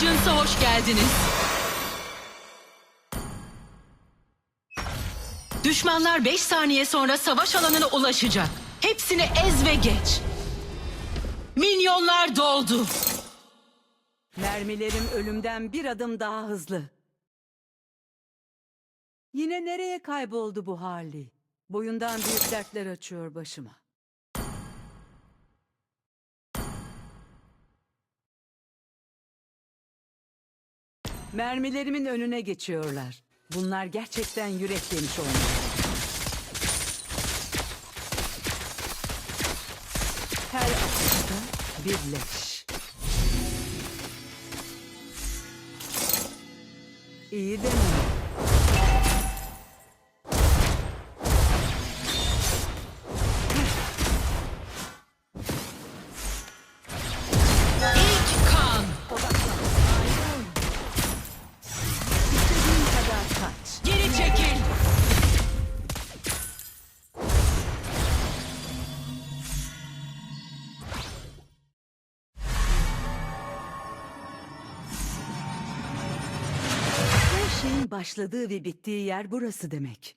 Agents'a hoş geldiniz. Düşmanlar 5 saniye sonra savaş alanına ulaşacak. Hepsini ez ve geç. Minyonlar doldu. Mermilerim ölümden bir adım daha hızlı. Yine nereye kayboldu bu Harley? Boyundan büyük dertler açıyor başıma. Mermilerimin önüne geçiyorlar. Bunlar gerçekten yürek yemiş olmalı. Her atışta bir leş. İyi deneme. Başladığı ve bittiği yer burası demek.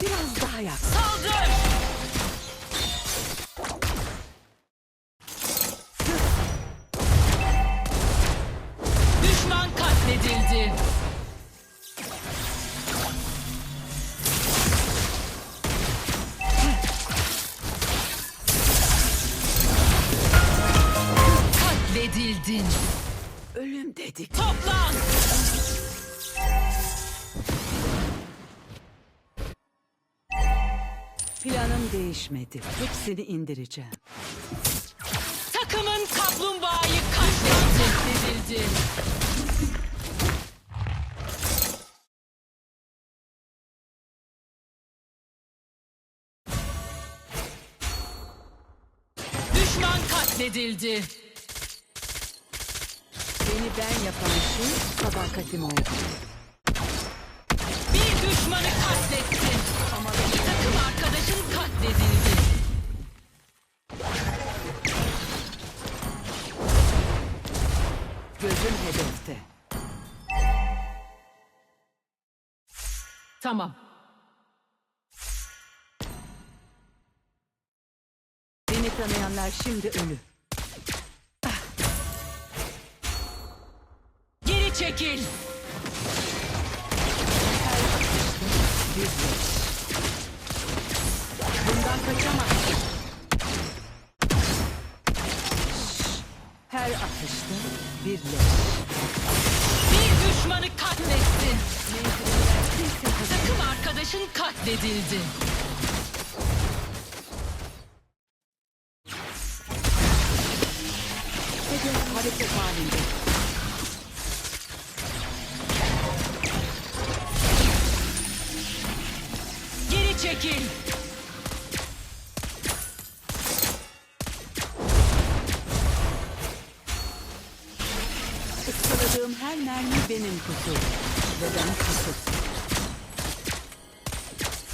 Biraz daha yak. Saldır. Katledildin. Ölüm dedik. Toplan. Planım değişmedi. Hepsini indireceğim. Takımın kaplumbağayı katledildi. Düşman katledildi. Ben yapan şey sadakatim oldu. Bir düşmanı katlettin. Ama takım arkadaşın katledildi. Gözüm hedefte. Tamam. Beni tanıyanlar şimdi ölü. Çekil. Bundan kaçamazsın. Her atışta bir leş. Bir düşmanı hazır. Takım arkadaşın katledildi. Iskaladığım her mermi benim kusurum. Ve ben kusur.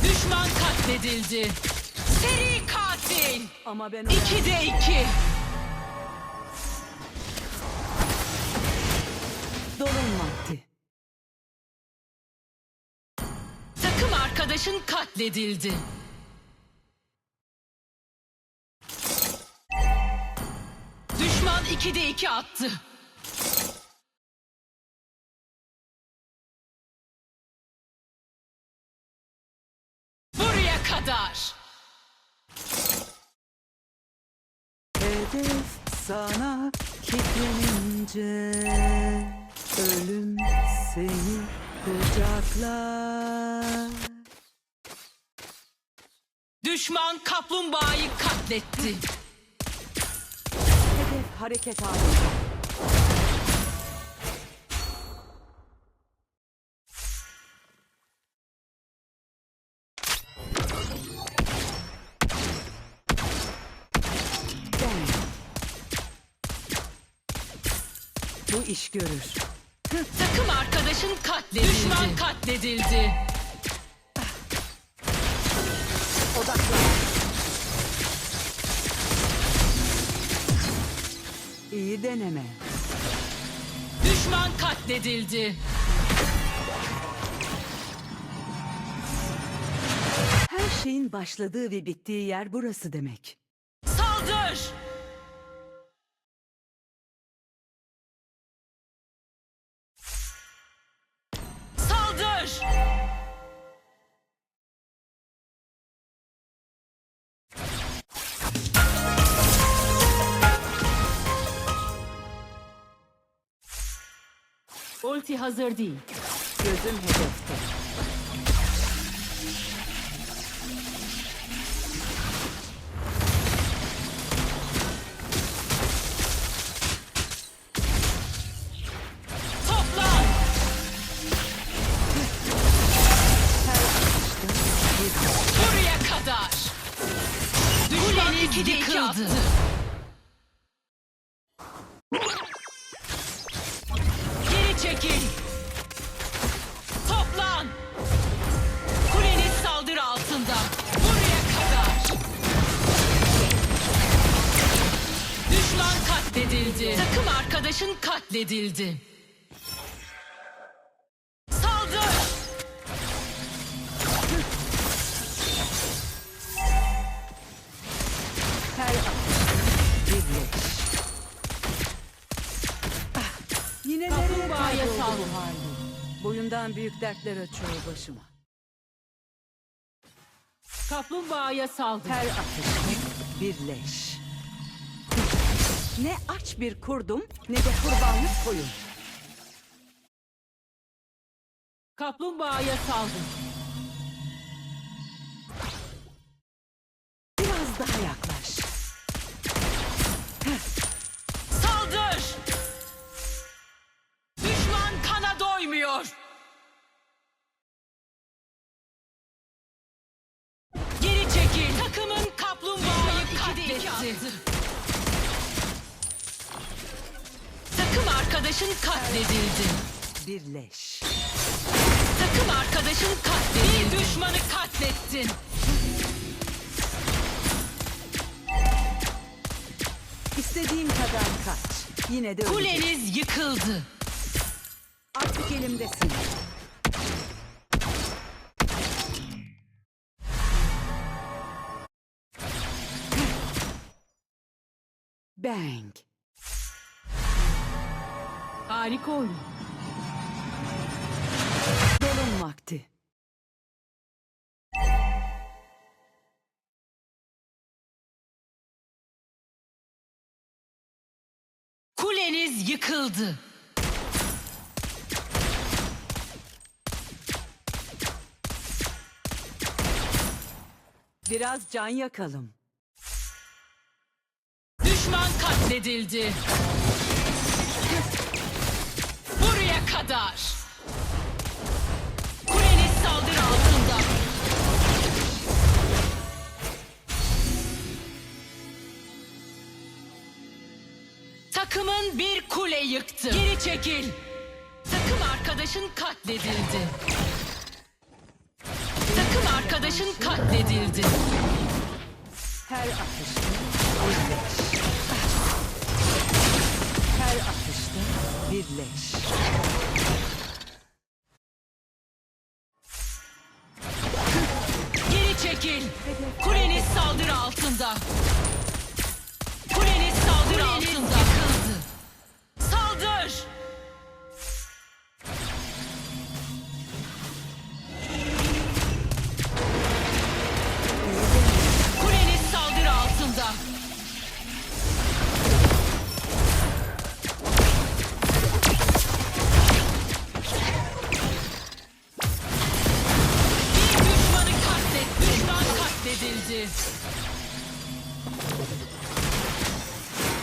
Düşman katledildi. Seri katil. Ama ben İki de iki. Dolun vakti. Takım arkadaşın katledildi. Düşman 2'de 2 attı. Sana kilitlenince Ölüm seni kucaklar Düşman kaplumbağayı katletti. Hedef hareket halinde. İş görür. Takım arkadaşın katledildi. Düşman katledildi. Odaklan. İyi deneme. Düşman katledildi. Her şeyin başladığı ve bittiği yer burası demek. Ulti hazır değil. Gözüm hedefte. Toplan! Buraya kadar. Düşman yıkıldı. Geri katledildi. Takım arkadaşın katledildi. Saldır. Yine Kaplumbağaya kayboldu sal. bu hali? Boyundan büyük dertler açıyor başıma. Kaplumbağaya saldır. Her atış birleş. Ne aç bir kurdum ne de kurbanlık koyun. Kaplumbağaya saldır. Biraz daha yaklaş. Saldır! Düşman kana doymuyor. Geri çekil. Takımın kaplumbağayı katletti. Takım arkadaşın katledildi. Birleş. Takım arkadaşın katledildi. Bir düşmanı katlettin. İstediğin kadar kaç. Yine de ölecek. Kuleniz yıkıldı. Artık elimdesin. Bang. Harika oyun. Dolun vakti. Kuleniz yıkıldı. Biraz can yakalım. Düşman katledildi. Kadar. Kuleniz saldırı altında. Takımın bir kule yıktı. Geri çekil. Takım arkadaşın katledildi. Takım arkadaşın katledildi. Her atışta. Her atışta birleş. Geri çekil. Kuleniz saldırı altında.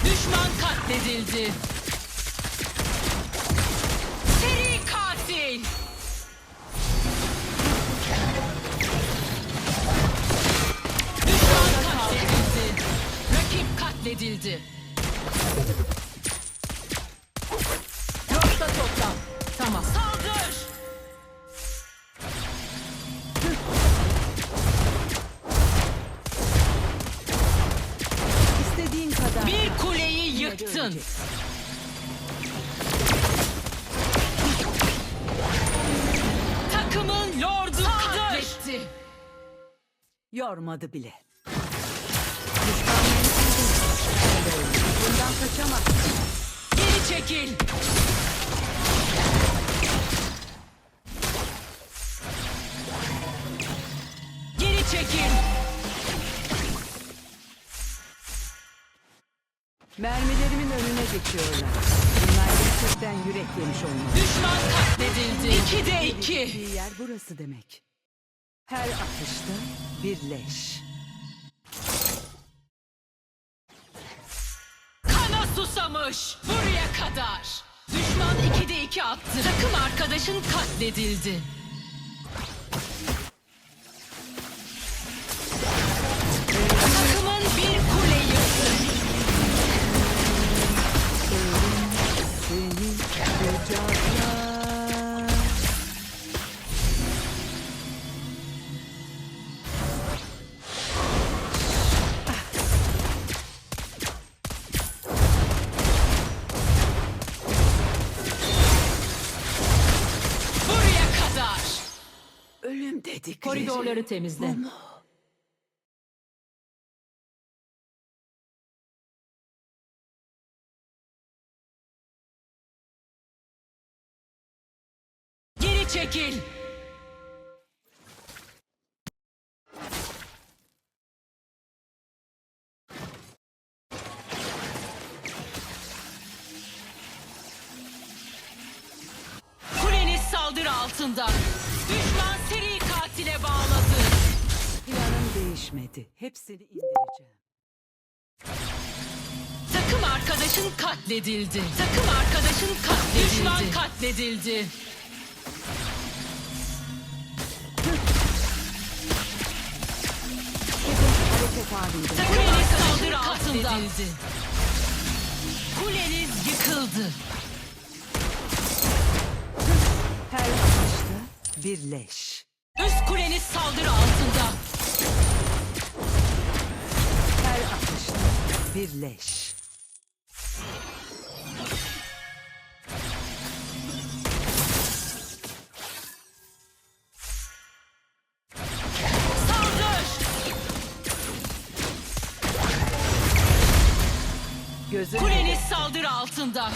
Düşman katledildi. Öleceksin. Takımın lordu katletti. Yormadı bile. Bundan kaçamaz. Geri çekil. Geri çekil. Mermilerimin önüne geçiyorlar. Bunlar gerçekten yürek yemiş olmalı. Düşman katledildi. İki de iki. Bir yer burası demek. Her atışta bir leş. Kana susamış. Buraya kadar. Düşman 2'de 2 attı. Takım arkadaşın katledildi. Koridorları temizle. Geri çekil. Değişmedi. Hepsini indireceğim. Takım arkadaşın katledildi. Takım arkadaşın katledildi. Düşman katledildi. Kuleniz saldırı altında. Kuleniz yıkıldı. Her atışta bir leş. Üst kuleniz saldırı altında. Bir leş. Saldır. Gözün Kuleniz saldırı altında.